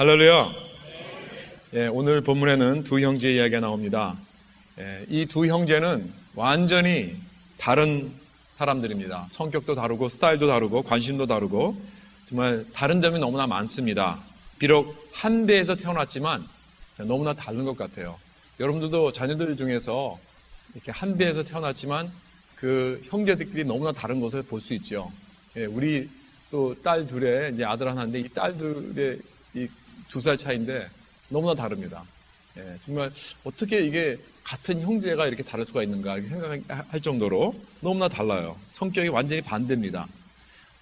할렐루야. 예, 오늘 본문에는 두 형제 이야기가 나옵니다. 예, 이두 형제는 완전히 다른 사람들입니다. 성격도 다르고 스타일도 다르고 관심도 다르고 정말 다른 점이 너무나 많습니다. 비록 한 배에서 태어났지만 너무나 다른 것 같아요. 여러분들도 자녀들 중에서 이렇게 한 배에서 태어났지만 그 형제들끼리 너무나 다른 것을 볼 수 있죠. 예, 우리 또 딸 둘에 이제 아들 하나인데 이 딸들의 이 두 살 차인데 너무나 다릅니다. 예, 정말 어떻게 이게 같은 형제가 이렇게 다를 수가 있는가 생각할 정도로 너무나 달라요. 성격이 완전히 반대입니다.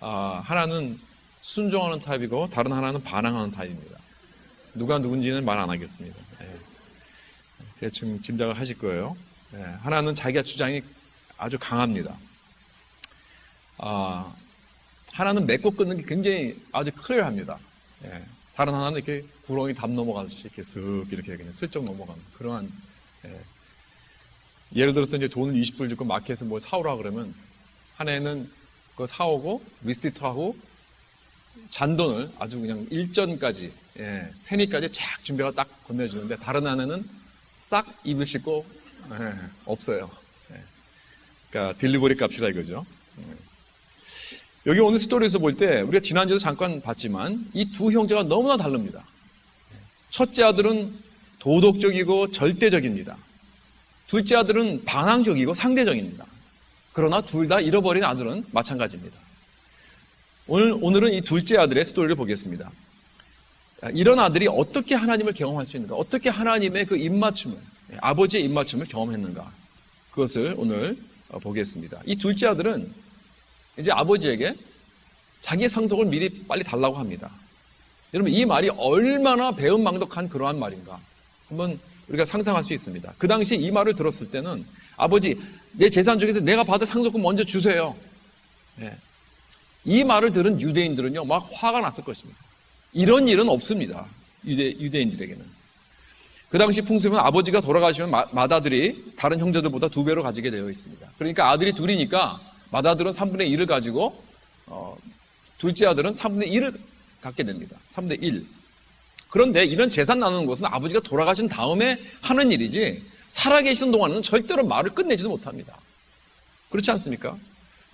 아, 하나는 순종하는 타입이고 다른 하나는 반항하는 타입입니다. 누가 누군지는 말 안 하겠습니다. 예. 대충 짐작을 하실 거예요. 예, 하나는 자기가 주장이 아주 강합니다. 아, 하나는 맺고 끊는 게 굉장히 아주 클리어합니다. 예, 다른 하나는 이렇게 구렁이 담 넘어가듯이 이렇게 쓱 이렇게 그냥 슬쩍 넘어가는 그러한 예. 예를 들어서 이제 돈을 20불 주고 마켓에서 뭘 사오라 그러면 한 해는 그거 사오고 리시트하고 잔돈을 아주 그냥 일전까지 예, 페니까지 쫙 준비가 딱 건네주는데 다른 아내는 싹 입을 씻고 예, 없어요. 예. 그러니까 딜리버리 값이라 이거죠. 예. 여기 오늘 스토리에서 볼 때 우리가 지난주에도 잠깐 봤지만 이 두 형제가 너무나 다릅니다. 첫째 아들은 도덕적이고 절대적입니다. 둘째 아들은 반항적이고 상대적입니다. 그러나 둘 다 잃어버린 아들은 마찬가지입니다. 오늘, 오늘은 이 둘째 아들의 스토리를 보겠습니다. 이런 아들이 어떻게 하나님을 경험할 수 있는가? 어떻게 하나님의 그 입맞춤을, 아버지의 입맞춤을 경험했는가? 그것을 오늘 보겠습니다. 이 둘째 아들은 이제 아버지에게 자기의 상속을 미리 빨리 달라고 합니다. 여러분, 이 말이 얼마나 배은망덕한 그러한 말인가? 한번 우리가 상상할 수 있습니다. 그 당시 이 말을 들었을 때는 아버지, 내 재산 중에서 내가 받은 상속금 먼저 주세요. 네. 이 말을 들은 유대인들은요, 막 화가 났을 것입니다. 이런 일은 없습니다. 유대, 유대인들에게는. 그 당시 풍습은 아버지가 돌아가시면 마, 맏아들이 다른 형제들보다 두 배로 가지게 되어 있습니다. 그러니까 아들이 둘이니까 맏아들은 3분의 1을 가지고, 어, 둘째 아들은 3분의 1을 갖게 됩니다. 3분의 1. 그런데 이런 재산 나누는 것은 아버지가 돌아가신 다음에 하는 일이지, 살아계시는 동안은 절대로 말을 끝내지도 못합니다. 그렇지 않습니까?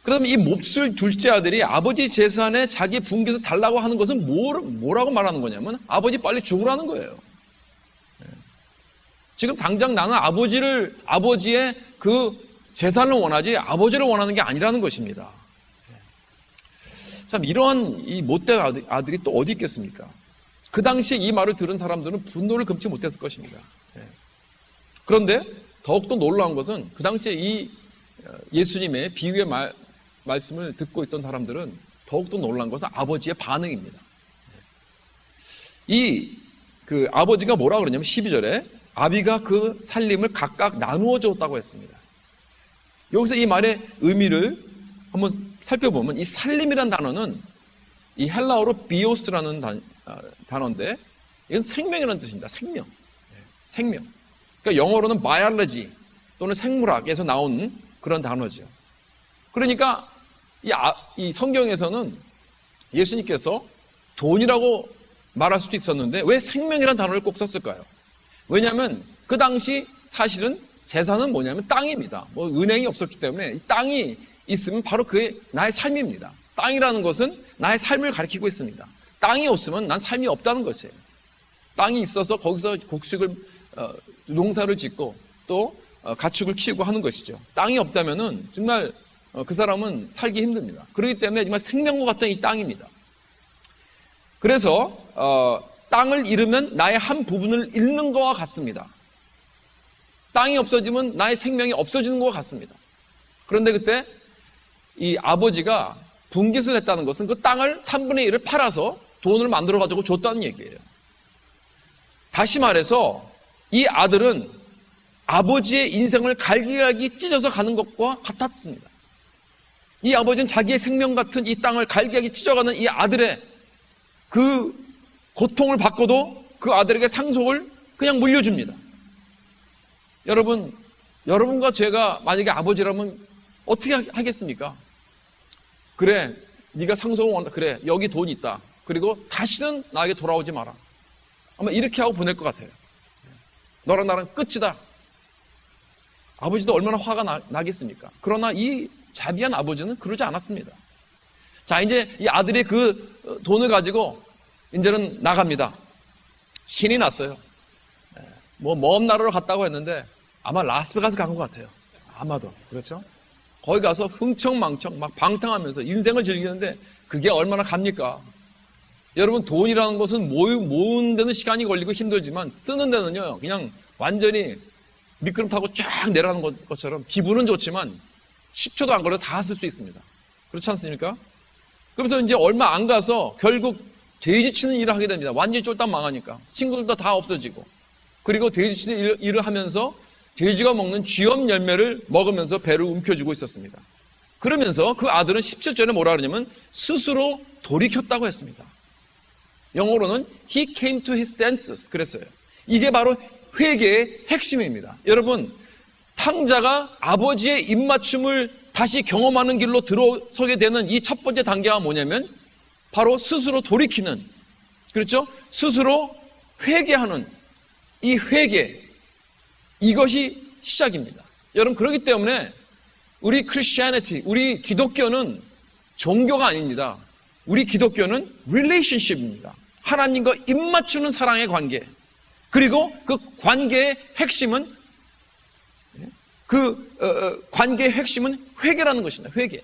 그러면 이 몹쓸 둘째 아들이 아버지 재산에 자기 분께서 달라고 하는 것은 뭐라고 말하는 거냐면 아버지 빨리 죽으라는 거예요. 지금 당장 나는 아버지를, 아버지의 그 재산을 원하지 아버지를 원하는 게 아니라는 것입니다. 참, 이러한 이 못된 아들이 또 어디 있겠습니까? 그 당시에 이 말을 들은 사람들은 분노를 금치 못했을 것입니다. 그런데 더욱더 놀라운 것은 그 당시에 이 예수님의 비유의 말, 말씀을 듣고 있던 사람들은 더욱더 놀란 것은 아버지의 반응입니다. 이 그 아버지가 뭐라 그러냐면 12절에 아비가 그 살림을 각각 나누어 줬다고 했습니다. 여기서 이 말의 의미를 한번 살펴보면 이 살림이라는 단어는 이 헬라어로 비오스라는 단, 어인데 이건 생명이라는 뜻입니다. 생명. 생명. 그러니까 영어로는 biology 또는 생물학에서 나온 그런 단어죠. 그러니까 이, 아, 이 성경에서는 예수님께서 돈이라고 말할 수도 있었는데 왜 생명이라는 단어를 꼭 썼을까요? 왜냐하면 그 당시 사실은 재산은 뭐냐면 땅입니다. 뭐 은행이 없었기 때문에 땅이 있으면 바로 그게 나의 삶입니다. 땅이라는 것은 나의 삶을 가리키고 있습니다. 땅이 없으면 난 삶이 없다는 것이에요. 땅이 있어서 거기서 곡식을 어, 농사를 짓고 또 어, 가축을 키우고 하는 것이죠. 땅이 없다면은 정말 어, 그 사람은 살기 힘듭니다. 그렇기 때문에 정말 생명과 같은 이 땅입니다. 그래서 어, 땅을 잃으면 나의 한 부분을 잃는 것과 같습니다. 땅이 없어지면 나의 생명이 없어지는 것과 같습니다. 그런데 그때 이 아버지가 분깃을 했다는 것은 그 땅을 3분의 1을 팔아서 돈을 만들어 가지고 줬다는 얘기예요. 다시 말해서 이 아들은 아버지의 인생을 갈기갈기 찢어서 가는 것과 같았습니다. 이 아버지는 자기의 생명 같은 이 땅을 갈기갈기 찢어가는 이 아들의 그 고통을 받고도 그 아들에게 상속을 그냥 물려줍니다. 여러분, 여러분과 제가 만약에 아버지라면 어떻게 하겠습니까? 그래, 네가 상속을 원한다. 그래, 여기 돈 있다. 그리고 다시는 나에게 돌아오지 마라. 아마 이렇게 하고 보낼 것 같아요. 너랑 나랑 끝이다. 아버지도 얼마나 화가 나, 나겠습니까? 그러나 이 자비한 아버지는 그러지 않았습니다. 자, 이제 이 아들이 그 어, 돈을 가지고 이제는 나갑니다. 신이 났어요. 예, 뭐, 먼 나라로 갔다고 했는데 아마 라스베가스 간 것 같아요. 아마도. 그렇죠? 거기 가서 흥청망청 막 방탕하면서 인생을 즐기는데 그게 얼마나 갑니까? 여러분 돈이라는 것은 모으, 모으는 데는 시간이 걸리고 힘들지만 쓰는 데는요 그냥 완전히 미끄럼 타고 쫙 내려가는 것- 것처럼 기분은 좋지만 10초도 안 걸려 다 쓸 수 있습니다. 그렇지 않습니까? 그래서 이제 얼마 안 가서 결국 돼지치는 일을 하게 됩니다. 완전히 쫄딱 망하니까 친구들도 다 없어지고 그리고 돼지치는 일- 일을 하면서 돼지가 먹는 쥐염 열매를 먹으면서 배를 움켜쥐고 있었습니다. 그러면서 그 아들은 17절에 뭐라 그러냐면 스스로 돌이켰다고 했습니다. 영어로는 he came to his senses 그랬어요. 이게 바로 회개의 핵심입니다. 여러분 탕자가 아버지의 입맞춤을 다시 경험하는 길로 들어서게 되는 이 첫 번째 단계가 뭐냐면 바로 스스로 돌이키는 그렇죠? 스스로 회개하는 이 회개 이것이 시작입니다. 여러분 그렇기 때문에 우리 크리스티아니티 우리 기독교는 종교가 아닙니다. 우리 기독교는 relationship입니다. 하나님과 입맞추는 사랑의 관계. 그리고 그 관계의 핵심은 그 어, 어, 관계의 핵심은 회개라는 것입니다. 회개.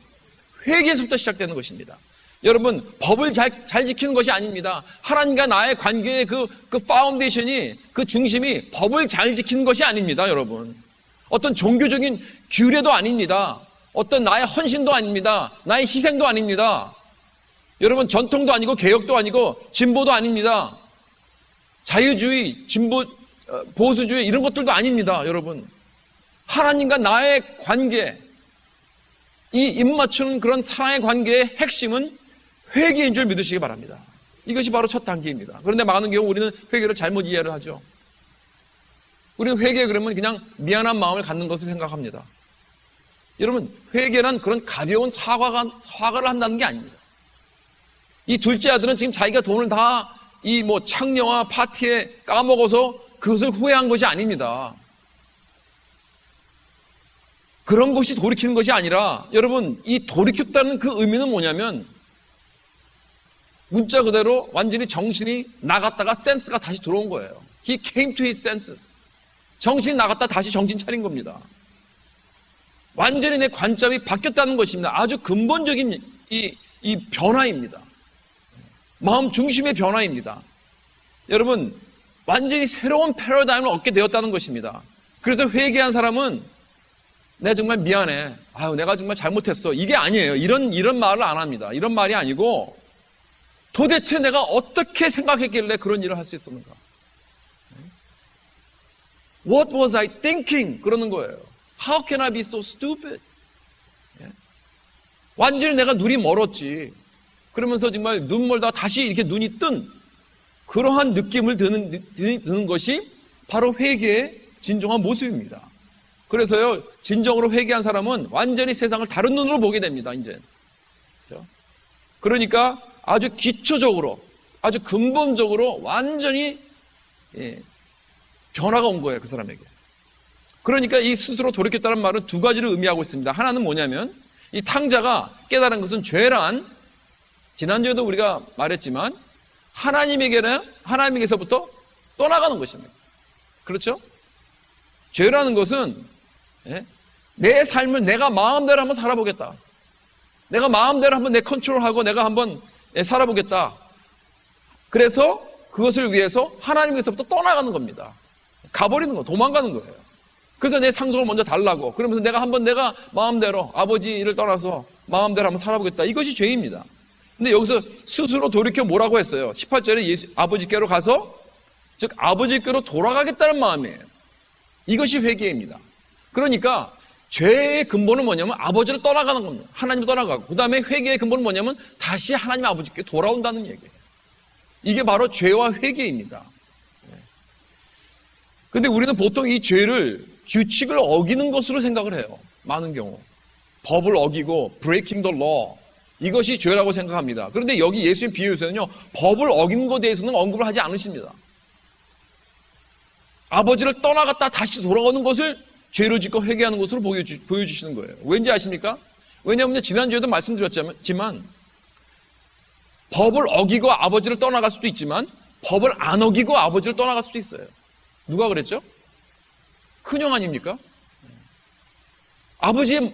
회개에서부터 시작되는 것입니다. 여러분 법을 잘, 잘 지키는 것이 아닙니다. 하나님과 나의 관계의 그, 그 파운데이션이 그 중심이 법을 잘 지키는 것이 아닙니다. 여러분 어떤 종교적인 규례도 아닙니다. 어떤 나의 헌신도 아닙니다. 나의 희생도 아닙니다. 여러분 전통도 아니고 개혁도 아니고 진보도 아닙니다. 자유주의, 진보, 어, 보수주의 이런 것들도 아닙니다. 여러분 하나님과 나의 관계, 이 입맞추는 그런 사랑의 관계의 핵심은 회개인 줄 믿으시기 바랍니다. 이것이 바로 첫 단계입니다. 그런데 많은 경우 우리는 회개를 잘못 이해를 하죠. 우리는 회개 그러면 그냥 미안한 마음을 갖는 것을 생각합니다. 여러분, 회개란 그런 가벼운 사과가, 사과를 한다는 게 아닙니다. 이 둘째 아들은 지금 자기가 돈을 다 이 뭐 창녀와 파티에 까먹어서 그것을 후회한 것이 아닙니다. 그런 것이 돌이키는 것이 아니라 여러분 이 돌이켰다는 그 의미는 뭐냐면 문자 그대로 완전히 정신이 나갔다가 센스가 다시 들어온 거예요. He came to his senses. 정신이 나갔다 다시 정신 차린 겁니다. 완전히 내 관점이 바뀌었다는 것입니다. 아주 근본적인 이, 이 변화입니다. 마음 중심의 변화입니다. 여러분, 완전히 새로운 패러다임을 얻게 되었다는 것입니다. 그래서 회개한 사람은 내가 정말 미안해. 아유, 내가 정말 잘못했어. 이게 아니에요. 이런, 이런 말을 안 합니다. 이런 말이 아니고 도대체 내가 어떻게 생각했길래 그런 일을 할 수 있었는가? What was I thinking? 그러는 거예요. How can I be so stupid? 예? 완전히 내가 눈이 멀었지. 그러면서 정말 눈 멀다가 다시 이렇게 눈이 뜬 그러한 느낌을 드는, 드는 것이 바로 회개의 진정한 모습입니다. 그래서요, 진정으로 회개한 사람은 완전히 세상을 다른 눈으로 보게 됩니다, 이제. 그렇죠? 그러니까 아주 기초적으로, 아주 근본적으로 완전히 예, 변화가 온 거예요, 그 사람에게. 그러니까 이 스스로 돌이켰다는 말은 두 가지를 의미하고 있습니다. 하나는 뭐냐면 이 탕자가 깨달은 것은 죄란 지난주에도 우리가 말했지만 하나님에게는 하나님에게서부터 떠나가는 것입니다. 그렇죠? 죄라는 것은 예? 내 삶을 내가 마음대로 한번 살아보겠다. 내가 마음대로 한번 내 컨트롤하고 내가 한번 예, 살아보겠다. 그래서 그것을 위해서 하나님께서부터 떠나가는 겁니다. 가버리는 거, 도망가는 거예요. 그래서 내 상속을 먼저 달라고. 그러면서 내가 한번 내가 마음대로 아버지를 떠나서 마음대로 한번 살아보겠다. 이것이 죄입니다. 근데 여기서 스스로 돌이켜 뭐라고 했어요? 18절에 예수, 아버지께로 가서 즉 아버지께로 돌아가겠다는 마음이에요. 이것이 회개입니다. 그러니까 죄의 근본은 뭐냐면 아버지를 떠나가는 겁니다. 하나님을 떠나가고 그 다음에 회개의 근본은 뭐냐면 다시 하나님 아버지께 돌아온다는 얘기예요. 이게 바로 죄와 회개입니다. 근데 우리는 보통 이 죄를 규칙을 어기는 것으로 생각을 해요. 많은 경우. 법을 어기고 breaking the law 이것이 죄라고 생각합니다. 그런데 여기 예수님 비유에서는요 법을 어긴 것에 대해서는 언급을 하지 않으십니다. 아버지를 떠나갔다 다시 돌아오는 것을 죄를 짓고 회개하는 것으로 보여주, 보여주시는 거예요. 왠지 아십니까? 왜냐하면 지난주에도 말씀드렸지만 법을 어기고 아버지를 떠나갈 수도 있지만 법을 안 어기고 아버지를 떠나갈 수도 있어요. 누가 그랬죠? 큰형 아닙니까? 아버지의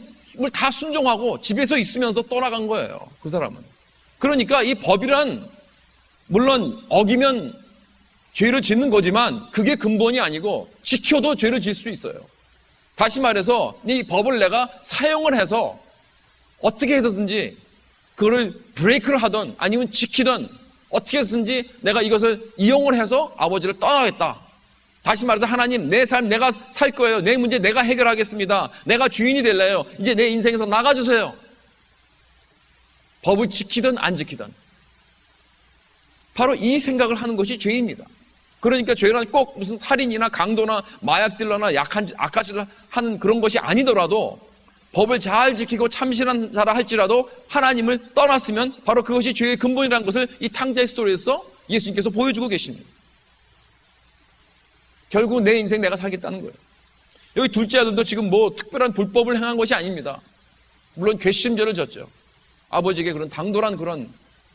다 순종하고 집에서 있으면서 떠나간 거예요. 그 사람은. 그러니까 이 법이란 물론 어기면 죄를 짓는 거지만 그게 근본이 아니고 지켜도 죄를 질 수 있어요. 다시 말해서 이 법을 내가 사용을 해서 어떻게 해서든지 그거를 브레이크를 하던 아니면 지키던 어떻게 해서든지 내가 이것을 이용을 해서 아버지를 떠나겠다. 다시 말해서 하나님 내 삶 내가 살 거예요. 내 문제 내가 해결하겠습니다. 내가 주인이 될래요. 이제 내 인생에서 나가주세요. 법을 지키든 안 지키든 바로 이 생각을 하는 것이 죄입니다. 그러니까 죄란 꼭 무슨 살인이나 강도나 마약 딜러나 약한 악한 짓을 하는 그런 것이 아니더라도 법을 잘 지키고 참신한 자라 할지라도 하나님을 떠났으면 바로 그것이 죄의 근본이라는 것을 이 탕자의 스토리에서 예수님께서 보여주고 계십니다. 결국 내 인생 내가 살겠다는 거예요. 여기 둘째 아들도 지금 뭐 특별한 불법을 행한 것이 아닙니다. 물론 괘씸죄를 졌죠. 아버지에게 그런 당돌한 그런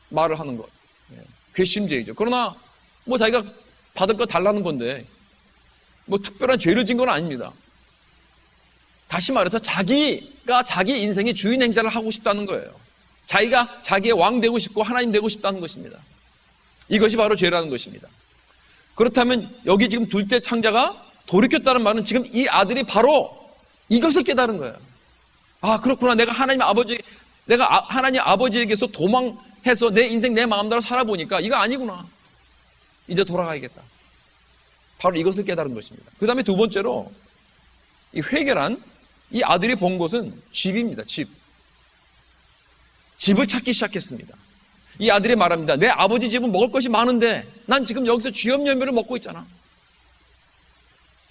말을 하는 것. 예, 괘씸죄이죠. 그러나 뭐 자기가 받을 거 달라는 건데 뭐 특별한 죄를 진 건 아닙니다. 다시 말해서 자기가 자기 인생의 주인 행사를 하고 싶다는 거예요. 자기가 자기의 왕 되고 싶고 하나님 되고 싶다는 것입니다. 이것이 바로 죄라는 것입니다. 그렇다면 여기 지금 둘째 창자가 돌이켰다는 말은 지금 이 아들이 바로 이것을 깨달은 거예요. 아, 그렇구나. 내가 하나님 아버지, 내가 아, 하나님 아버지에게서 도망해서 내 인생 내 마음대로 살아보니까 이거 아니구나. 이제 돌아가야겠다. 바로 이것을 깨달은 것입니다. 그 다음에 두 번째로 이 회개란 이 아들이 본 것은 집입니다. 집. 집을 찾기 시작했습니다. 이 아들이 말합니다. 내 아버지 집은 먹을 것이 많은데 난 지금 여기서 쥐염 열매를 먹고 있잖아.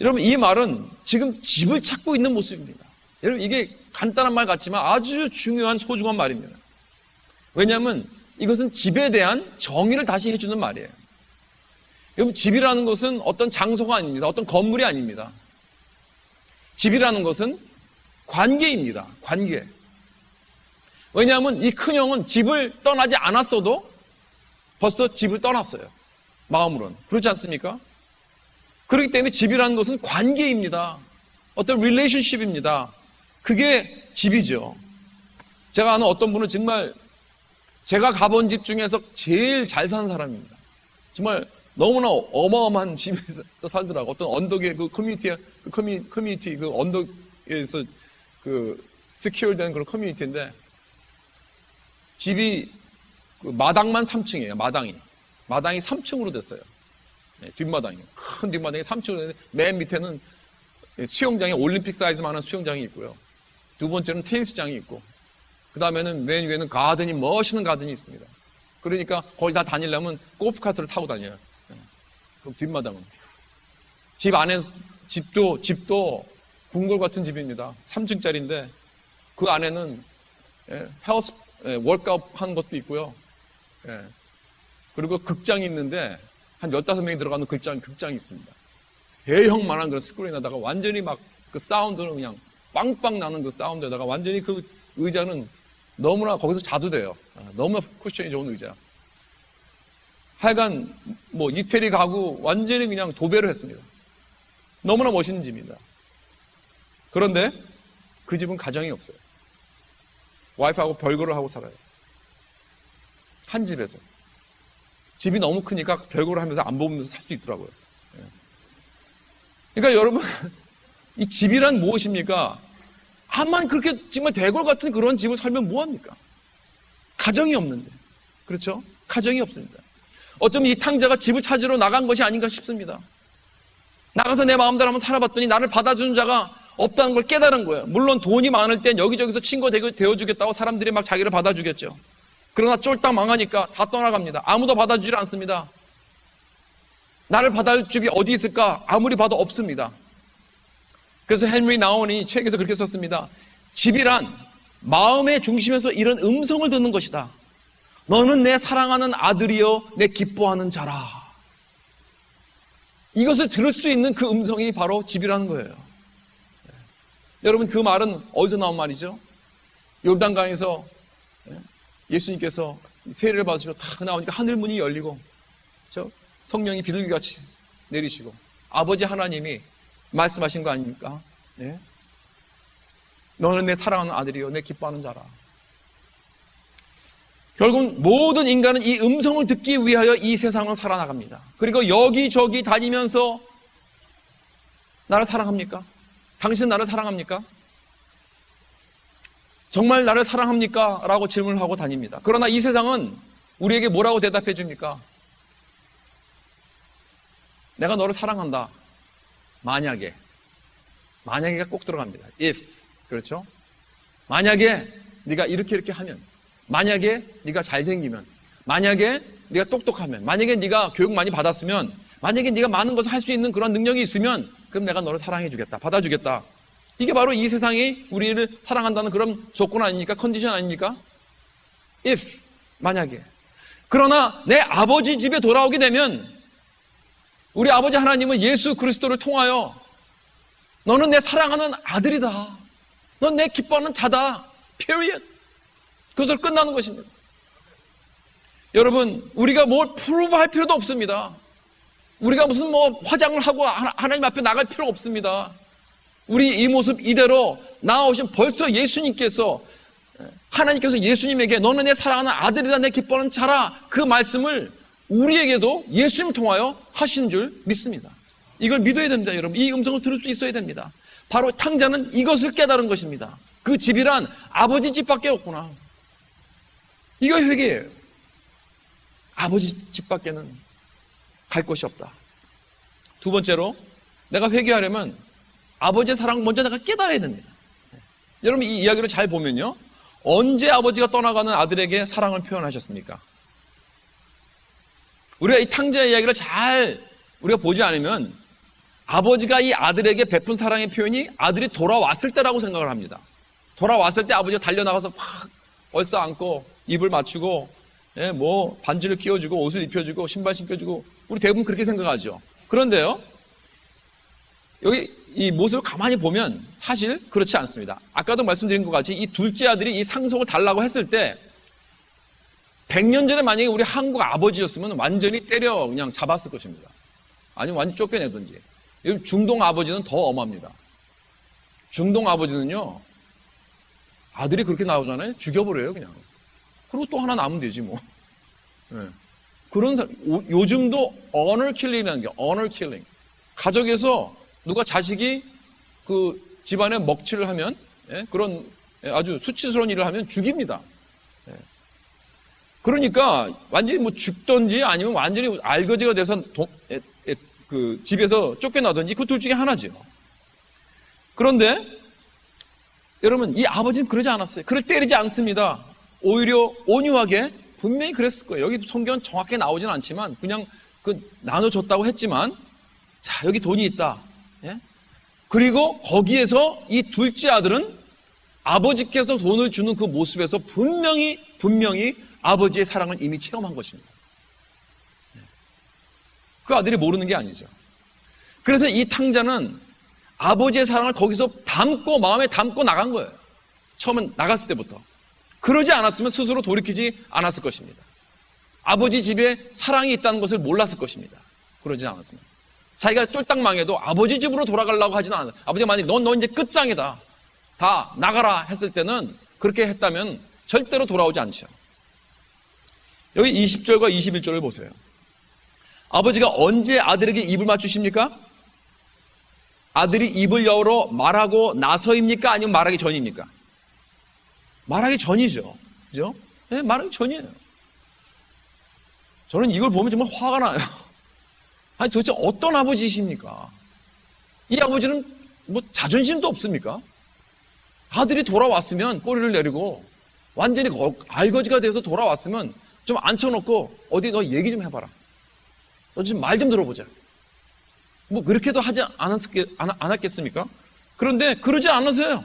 여러분 이 말은 지금 집을 찾고 있는 모습입니다. 여러분 이게 간단한 말 같지만 아주 중요한 소중한 말입니다. 왜냐하면 이것은 집에 대한 정의를 다시 해주는 말이에요. 여러분 집이라는 것은 어떤 장소가 아닙니다. 어떤 건물이 아닙니다. 집이라는 것은 관계입니다. 관계. 왜냐하면 이 큰형은 집을 떠나지 않았어도 벌써 집을 떠났어요. 마음으로는. 그렇지 않습니까? 그렇기 때문에 집이라는 것은 관계입니다. 어떤 릴레이션십입니다. 그게 집이죠. 제가 아는 어떤 분은 정말 제가 가본 집 중에서 제일 잘 사는 사람입니다. 정말 너무나 어마어마한 집에서 살더라고. 어떤 언덕의 그 커뮤니티에, 그 커뮤, 커뮤니티, 그 언덕에서 그 스큐어된 그런 커뮤니티인데 집이 그 마당만 3층이에요. 마당이. 마당이 3층으로 됐어요. 네, 뒷마당이. 큰 뒷마당이 3층으로 됐는데 맨 밑에는 수영장이 올림픽 사이즈만한 수영장이 있고요. 두 번째는 테니스장이 있고 그 다음에는 맨 위에는 가든이 멋있는 가든이 있습니다. 그러니까 거기 다 다니려면 골프카트를 타고 다녀요. 네. 그 뒷마당은. 집 안에 집도 집도 궁궐 같은 집입니다. 3층짜리인데 그 안에는 예, 헬스 예, 월드컵 하는 것도 있고요. 예. 그리고 극장이 있는데 한 15명이 들어가는 극장, 극장이 있습니다. 대형만한 그런 스크린에다가 완전히 막 그 사운드는 그냥 빵빵 나는 그 사운드에다가 완전히 그 의자는 너무나 거기서 자도 돼요. 아, 너무나 쿠션이 좋은 의자. 하여간 뭐 이태리 가구 완전히 그냥 도배를 했습니다. 너무나 멋있는 집입니다. 그런데 그 집은 가정이 없어요. 와이프하고 별거를 하고 살아요. 한 집에서. 집이 너무 크니까 별거를 하면서 안 보면서 살 수 있더라고요. 예. 그러니까 여러분, 이 집이란 무엇입니까? 한만 그렇게 정말 대궐 같은 그런 집을 살면 뭐합니까? 가정이 없는데. 그렇죠? 가정이 없습니다. 어쩌면 이 탕자가 집을 찾으러 나간 것이 아닌가 싶습니다. 나가서 내 마음대로 한번 살아봤더니 나를 받아주는 자가 없다는 걸 깨달은 거예요. 물론 돈이 많을 땐 여기저기서 친구 되어주겠다고 사람들이 막 자기를 받아주겠죠. 그러나 쫄딱 망하니까 다 떠나갑니다. 아무도 받아주질 않습니다. 나를 받아줄 집이 어디 있을까? 아무리 봐도 없습니다. 그래서 헨리 나온이 책에서 그렇게 썼습니다. 집이란 마음의 중심에서 이런 음성을 듣는 것이다. 너는 내 사랑하는 아들이여 내 기뻐하는 자라. 이것을 들을 수 있는 그 음성이 바로 집이라는 거예요. 예. 여러분 그 말은 어디서 나온 말이죠? 요단강에서 예, 예수님께서 세례를 받으시고 탁 나오니까 하늘 문이 열리고 저 성령이 비둘기같이 내리시고 아버지 하나님이 말씀하신 거 아닙니까? 예? 너는 내 사랑하는 아들이요 내 기뻐하는 자라. 결국 모든 인간은 이 음성을 듣기 위하여 이 세상을 살아나갑니다. 그리고 여기저기 다니면서 나를 사랑합니까? 당신 나를 사랑합니까? 정말 나를 사랑합니까? 라고 질문을 하고 다닙니다. 그러나 이 세상은 우리에게 뭐라고 대답해 줍니까? 내가 너를 사랑한다. 만약에. 만약에가 꼭 들어갑니다. if. 그렇죠? 만약에 네가 이렇게 이렇게 하면 만약에 네가 잘생기면 만약에 네가 똑똑하면 만약에 네가 교육 많이 받았으면 만약에 네가 많은 것을 할 수 있는 그런 능력이 있으면 그럼 내가 너를 사랑해 주겠다. 받아 주겠다. 이게 바로 이 세상이 우리를 사랑한다는 그런 조건 아닙니까? 컨디션 아닙니까? if 만약에 그러나 내 아버지 집에 돌아오게 되면 우리 아버지 하나님은 예수 그리스도를 통하여 너는 내 사랑하는 아들이다. 넌 내 기뻐하는 자다. period. 그것으로 끝나는 것입니다. 여러분, 우리가 뭘 프루브 할 필요도 없습니다. 우리가 무슨 뭐 화장을 하고 하나- 하나님 앞에 나갈 필요 없습니다. 우리 이 모습 이대로 나오신 벌써 예수님께서 하나님께서 예수님에게 너는 내 사랑하는 아들이다 내 기뻐하는 자라 그 말씀을 우리에게도 예수님 통하여 하신 줄 믿습니다. 이걸 믿어야 됩니다, 여러분. 이 음성을 들을 수 있어야 됩니다. 바로 탕자는 이것을 깨달은 것입니다. 그 집이란 아버지 집밖에 없구나. 이거 회개예요. 아버지 집 밖에는 갈 곳이 없다. 두 번째로 내가 회개하려면 아버지의 사랑 먼저 내가 깨달아야 됩니다. 여러분 이 이야기를 잘 보면요. 언제 아버지가 떠나가는 아들에게 사랑을 표현하셨습니까? 우리가 이 탕자의 이야기를 잘 우리가 보지 않으면 아버지가 이 아들에게 베푼 사랑의 표현이 아들이 돌아왔을 때라고 생각을 합니다. 돌아왔을 때 아버지가 달려나가서 막 얼싸 안고 입을 맞추고 예, 뭐 반지를 끼워주고 옷을 입혀주고 신발 신겨주고 우리 대부분 그렇게 생각하죠. 그런데요. 여기 이 모습을 가만히 보면 사실 그렇지 않습니다. 아까도 말씀드린 것 같이 이 둘째 아들이 이 상속을 달라고 했을 때 100년 전에 만약에 우리 한국 아버지였으면 완전히 때려 그냥 잡았을 것입니다. 아니면 완전 쫓겨내든지. 요즘 중동 아버지는 더 엄합니다. 중동 아버지는요, 아들이 그렇게 나오잖아요. 죽여버려요, 그냥. 그리고 또 하나 남으면 되지, 뭐. 예. 그런, 사- 오- 요즘도 honor killing이라는 게, honor killing. 가족에서 누가 자식이 그 집안에 먹칠을 하면, 예? 그런 예, 아주 수치스러운 일을 하면 죽입니다. 예. 그러니까 완전히 뭐 죽던지 아니면 완전히 알거지가 돼서 도- 에- 에- 그 집에서 쫓겨나든지 그 둘 중에 하나죠. 그런데 여러분 이 아버지는 그러지 않았어요. 그를 때리지 않습니다. 오히려 온유하게 분명히 그랬을 거예요. 여기 성경은 정확하게 나오진 않지만 그냥 그 나눠줬다고 했지만 자 여기 돈이 있다. 예? 그리고 거기에서 이 둘째 아들은 아버지께서 돈을 주는 그 모습에서 분명히 분명히 아버지의 사랑을 이미 체험한 것입니다. 그 아들이 모르는 게 아니죠. 그래서 이 탕자는 아버지의 사랑을 거기서 담고 마음에 담고 나간 거예요. 처음엔 나갔을 때부터. 그러지 않았으면 스스로 돌이키지 않았을 것입니다. 아버지 집에 사랑이 있다는 것을 몰랐을 것입니다. 그러지 않았으면. 자기가 쫄딱 망해도 아버지 집으로 돌아가려고 하지는 않아요. 아버지가 만약에 넌, 너 이제 끝장이다. 다 나가라 했을 때는 그렇게 했다면 절대로 돌아오지 않죠. 여기 20절과 21절을 보세요. 아버지가 언제 아들에게 입을 맞추십니까? 아들이 입을 열어 말하고 나서입니까? 아니면 말하기 전입니까? 말하기 전이죠. 그죠? 네, 말하기 전이에요. 저는 이걸 보면 정말 화가 나요. 아니 도대체 어떤 아버지십니까? 이 아버지는 뭐 자존심도 없습니까? 아들이 돌아왔으면 꼬리를 내리고 완전히 거- 알거지가 돼서 돌아왔으면 좀 앉혀놓고 어디 너 얘기 좀 해봐라. 너 지금 말 좀 들어보자. 뭐 그렇게도 하지 않았겠, 않- 않았겠습니까? 그런데 그러지 않으세요.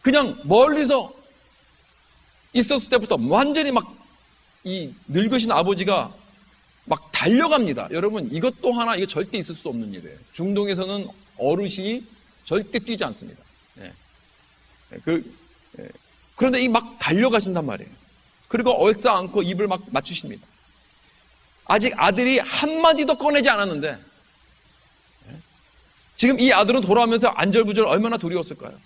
그냥 멀리서 있었을 때부터 완전히 막 이 늙으신 아버지가 막 달려갑니다. 여러분, 이것 또 하나, 이거 절대 있을 수 없는 일이에요. 중동에서는 어르신이 절대 뛰지 않습니다. 예. 그, 예. 그런데 이 막 달려가신단 말이에요. 그리고 얼싸 안고 입을 막 맞추십니다. 아직 아들이 한마디도 꺼내지 않았는데, 예. 지금 이 아들은 돌아오면서 안절부절 얼마나 두려웠을까요?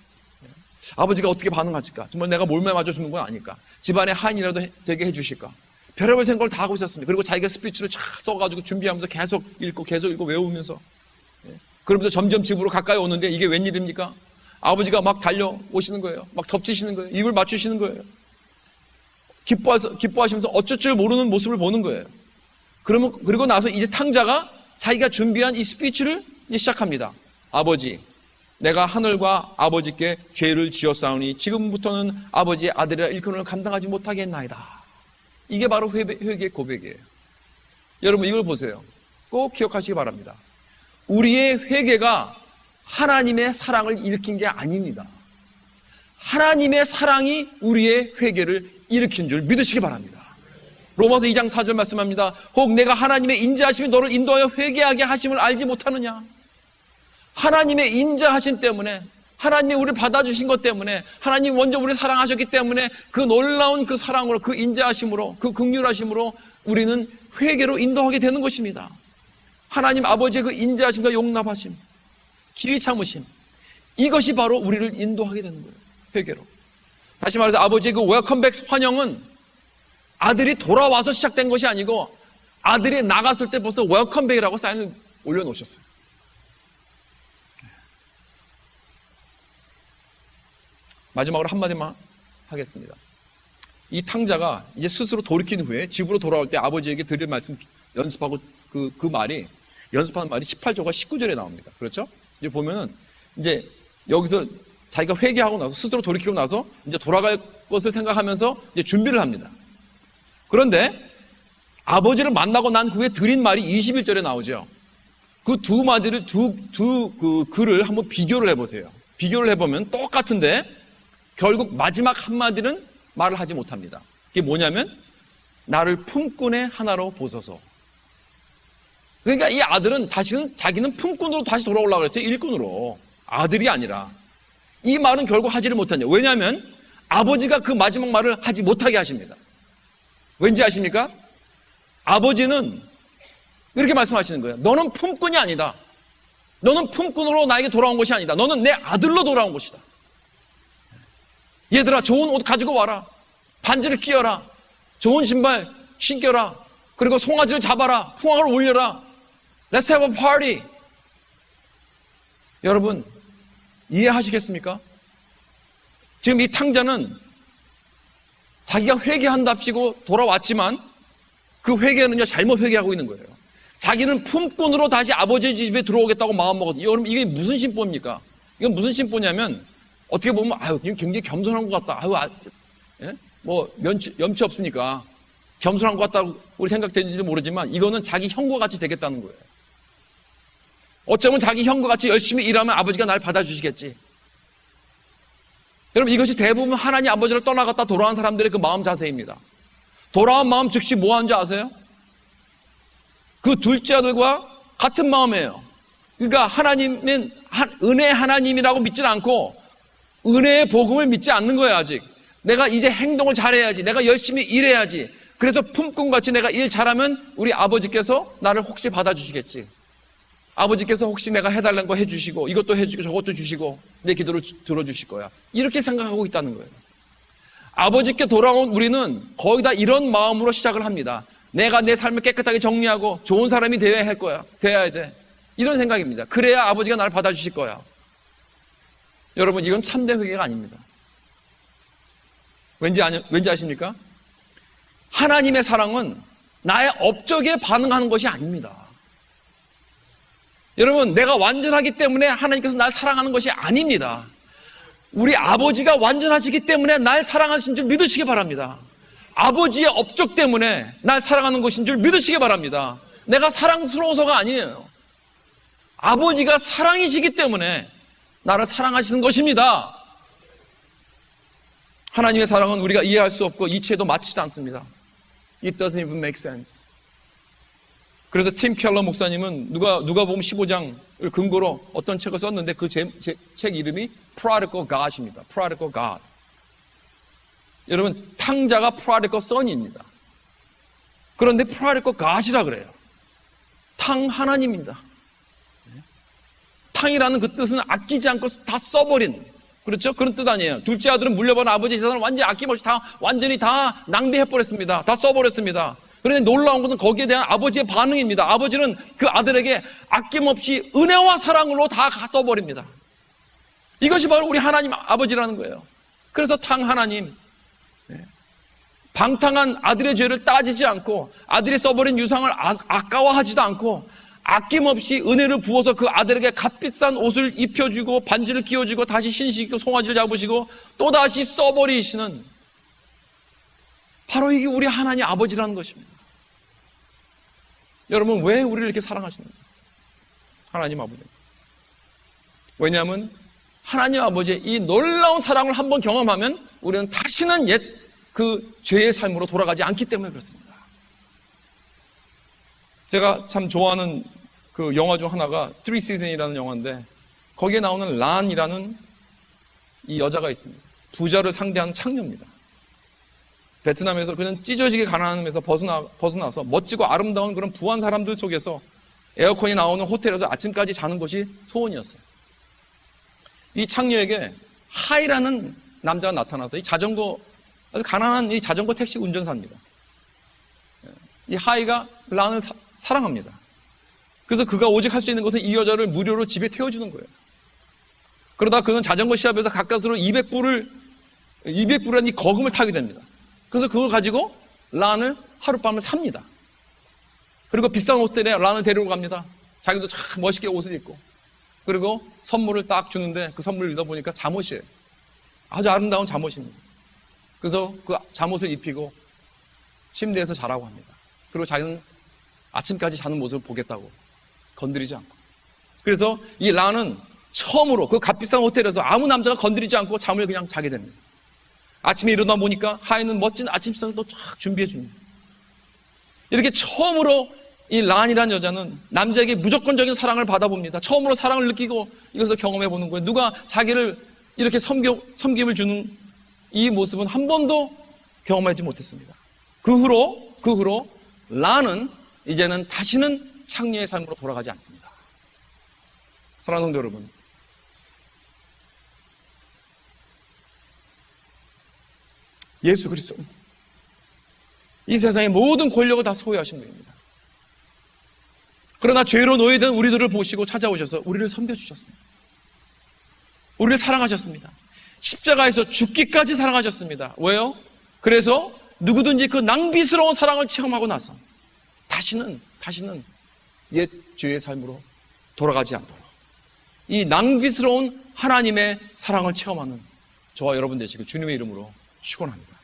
예. 아버지가 어떻게 반응하실까? 정말 내가 몰매 맞아주는 건 아닐까? 집안에 한이라도 해- 되게 해주실까? 별의별 생각을 다 하고 있었습니다. 그리고 자기가 스피치를 쫙 써가지고 준비하면서 계속 읽고 계속 읽고 외우면서 예. 그러면서 점점 집으로 가까이 오는데 이게 웬일입니까? 아버지가 막 달려오시는 거예요. 막 덮치시는 거예요. 입을 맞추시는 거예요. 기뻐해서, 기뻐하시면서 어쩔 줄 모르는 모습을 보는 거예요. 그러면, 그리고 나서 이제 탕자가 자기가 준비한 이 스피치를 시작합니다. 아버지, 내가 하늘과 아버지께 죄를 지었사오니 지금부터는 아버지의 아들이라 일꾼을 감당하지 못하겠나이다. 이게 바로 회개, 회개의 고백이에요. 여러분 이걸 보세요. 꼭 기억하시기 바랍니다. 우리의 회개가 하나님의 사랑을 일으킨 게 아닙니다. 하나님의 사랑이 우리의 회개를 일으킨 줄 믿으시기 바랍니다. 로마서 2장 4절 말씀합니다. 혹 내가 하나님의 인자하심이 너를 인도하여 회개하게 하심을 알지 못하느냐? 하나님의 인자하심 때문에 하나님이 우리를 받아주신 것 때문에 하나님 먼저 우리를 사랑하셨기 때문에 그 놀라운 그 사랑으로 그 인자하심으로 그 극률하심으로 우리는 회개로 인도하게 되는 것입니다. 하나님 아버지의 그 인자하심과 용납하심, 길이 참으심 이것이 바로 우리를 인도하게 되는 거예요. 회개로. 다시 말해서 아버지의 그 웰컴백 환영은 아들이 돌아와서 시작된 것이 아니고 아들이 나갔을 때 벌써 웰컴백이라고 사인을 올려놓으셨어요. 마지막으로 한마디만 하겠습니다. 이 탕자가 이제 스스로 돌이킨 후에 집으로 돌아올 때 아버지에게 드릴 말씀 연습하고 그, 그 말이, 연습하는 말이 18절과 19절에 나옵니다. 그렇죠? 이제 보면은 이제 여기서 자기가 회개하고 나서 스스로 돌이키고 나서 이제 돌아갈 것을 생각하면서 이제 준비를 합니다. 그런데 아버지를 만나고 난 후에 드린 말이 21절에 나오죠. 그 두 마디를 두, 두 그 글을 한번 비교를 해보세요. 비교를 해보면 똑같은데 결국 마지막 한마디는 말을 하지 못합니다. 그게 뭐냐면 나를 품꾼의 하나로 보소서. 그러니까 이 아들은 다시는 자기는 품꾼으로 다시 돌아오려고 그랬어요. 일꾼으로. 아들이 아니라. 이 말은 결국 하지를 못하냐. 왜냐하면 아버지가 그 마지막 말을 하지 못하게 하십니다. 왠지 아십니까? 아버지는 이렇게 말씀하시는 거예요. 너는 품꾼이 아니다. 너는 품꾼으로 나에게 돌아온 것이 아니다. 너는 내 아들로 돌아온 것이다. 얘들아, 좋은 옷 가지고 와라. 반지를 끼워라. 좋은 신발 신겨라. 그리고 송아지를 잡아라. 풍악을 울려라. Let's have a party. 여러분, 이해하시겠습니까? 지금 이 탕자는 자기가 회개한답시고 돌아왔지만 그 회개는요, 잘못 회개하고 있는 거예요. 자기는 품꾼으로 다시 아버지 집에 들어오겠다고 마음먹었거든요. 여러분, 이게 무슨 심보입니까? 이건 무슨 심보냐면, 어떻게 보면, 아유, 굉장히 겸손한 것 같다. 아유, 아, 예? 뭐, 면치, 염치 없으니까 겸손한 것 같다고 우리 생각되는지 모르지만, 이거는 자기 형과 같이 되겠다는 거예요. 어쩌면 자기 형과 같이 열심히 일하면 아버지가 날 받아주시겠지. 여러분, 이것이 대부분 하나님 아버지를 떠나갔다 돌아온 사람들의 그 마음 자세입니다. 돌아온 마음 즉시 뭐 하는지 아세요? 그 둘째 아들과 같은 마음이에요. 그러니까 하나님은 한- 은혜 하나님이라고 믿지는 않고 은혜의 복음을 믿지 않는 거예요, 아직. 내가 이제 행동을 잘해야지. 내가 열심히 일해야지. 그래서 품꾼같이 내가 일 잘하면 우리 아버지께서 나를 혹시 받아주시겠지. 아버지께서 혹시 내가 해달라는 거 해주시고 이것도 해주고 저것도 주시고 내 기도를 주- 들어주실 거야. 이렇게 생각하고 있다는 거예요. 아버지께 돌아온 우리는 거의 다 이런 마음으로 시작을 합니다. 내가 내 삶을 깨끗하게 정리하고 좋은 사람이 되어야 할 거야. 되어야 돼. 이런 생각입니다. 그래야 아버지가 나를 받아주실 거야. 여러분, 이건 참된 회개가 아닙니다. 왠지 아니, 왠지 아십니까? 하나님의 사랑은 나의 업적에 반응하는 것이 아닙니다. 여러분, 내가 완전하기 때문에 하나님께서 날 사랑하는 것이 아닙니다. 우리 아버지가 완전하시기 때문에 날 사랑하신 줄 믿으시기 바랍니다. 아버지의 업적 때문에 날 사랑하는 것인 줄 믿으시기 바랍니다. 내가 사랑스러워서가 아니에요. 아버지가 사랑이시기 때문에 나를 사랑하시는 것입니다. 하나님의 사랑은 우리가 이해할 수 없고 이치에도 맞지도 않습니다. It doesn't even make sense. 그래서 팀 켈러 목사님은 누가 누가 보면 15장을 근거로 어떤 책을 썼는데 그 책 이름이 Prodigal God입니다. Prodigal God. 여러분 탕자가 Prodigal Son입니다. 그런데 Prodigal God이라 그래요. 탕 하나님입니다. 탕이라는 그 뜻은 아끼지 않고 다 써버린 그렇죠? 그런 뜻 아니에요. 둘째 아들은 물려받은 아버지 재산을 완전히 아낌없이 다 완전히 다 낭비해버렸습니다. 다 써버렸습니다. 그런데 놀라운 것은 거기에 대한 아버지의 반응입니다. 아버지는 그 아들에게 아낌없이 은혜와 사랑으로 다 써버립니다. 이것이 바로 우리 하나님 아버지라는 거예요. 그래서 탕 하나님 네. 방탕한 아들의 죄를 따지지 않고 아들이 써버린 유상을 아, 아까워하지도 않고 아낌없이 은혜를 부어서 그 아들에게 값비싼 옷을 입혀주고 반지를 끼워주고 다시 신시키고 송아지를 잡으시고 또다시 써버리시는 바로 이게 우리 하나님 아버지라는 것입니다. 여러분 왜 우리를 이렇게 사랑하시는가? 하나님 아버지. 왜냐하면 하나님 아버지의 이 놀라운 사랑을 한번 경험하면 우리는 다시는 옛 그 죄의 삶으로 돌아가지 않기 때문에 그렇습니다. 제가 참 좋아하는 그 영화 중 하나가 Three Seasons이라는 영화인데 거기에 나오는 란이라는 이 여자가 있습니다. 부자를 상대하는 창녀입니다. 베트남에서 그냥 찢어지게 가난함에서 벗어나, 벗어나서 멋지고 아름다운 그런 부한 사람들 속에서 에어컨이 나오는 호텔에서 아침까지 자는 것이 소원이었어요. 이 창녀에게 하이라는 남자가 나타나서 이 자전거, 아주 가난한 이 자전거 택시 운전사입니다. 이 하이가 란을 사, 사랑합니다. 그래서 그가 오직 할 수 있는 것은 이 여자를 무료로 집에 태워주는 거예요. 그러다 그는 자전거 시합에서 가까스로 200불을, 200불이라는 이 거금을 타게 됩니다. 그래서 그걸 가지고 란을 하룻밤을 삽니다. 그리고 비싼 호텔에 란을 데리고 갑니다. 자기도 참 멋있게 옷을 입고. 그리고 선물을 딱 주는데 그 선물을 읽어보니까 잠옷이에요. 아주 아름다운 잠옷입니다. 그래서 그 잠옷을 입히고 침대에서 자라고 합니다. 그리고 자기는 아침까지 자는 모습을 보겠다고 건드리지 않고. 그래서 이 란은 처음으로 그 값비싼 호텔에서 아무 남자가 건드리지 않고 잠을 그냥 자게 됩니다. 아침에 일어나 보니까 하이는 멋진 아침 식사를 또 쫙 준비해 줍니다. 이렇게 처음으로 이 란이라는 여자는 남자에게 무조건적인 사랑을 받아봅니다. 처음으로 사랑을 느끼고 이것을 경험해 보는 거예요. 누가 자기를 이렇게 섬겨, 섬김을 주는 이 모습은 한 번도 경험하지 못했습니다. 그 후로, 그 후로 란은 이제는 다시는 창녀의 삶으로 돌아가지 않습니다. 사랑하는 성도 여러분. 예수 그리스도 이 세상의 모든 권력을 다 소유하신 분입니다. 그러나 죄로 노예된 우리들을 보시고 찾아오셔서 우리를 섬겨주셨습니다. 우리를 사랑하셨습니다. 십자가에서 죽기까지 사랑하셨습니다. 왜요? 그래서 누구든지 그 낭비스러운 사랑을 체험하고 나서 다시는, 다시는 옛 죄의 삶으로 돌아가지 않도록 이 낭비스러운 하나님의 사랑을 체험하는 저와 여러분 되시길 주님의 이름으로 축원합니다.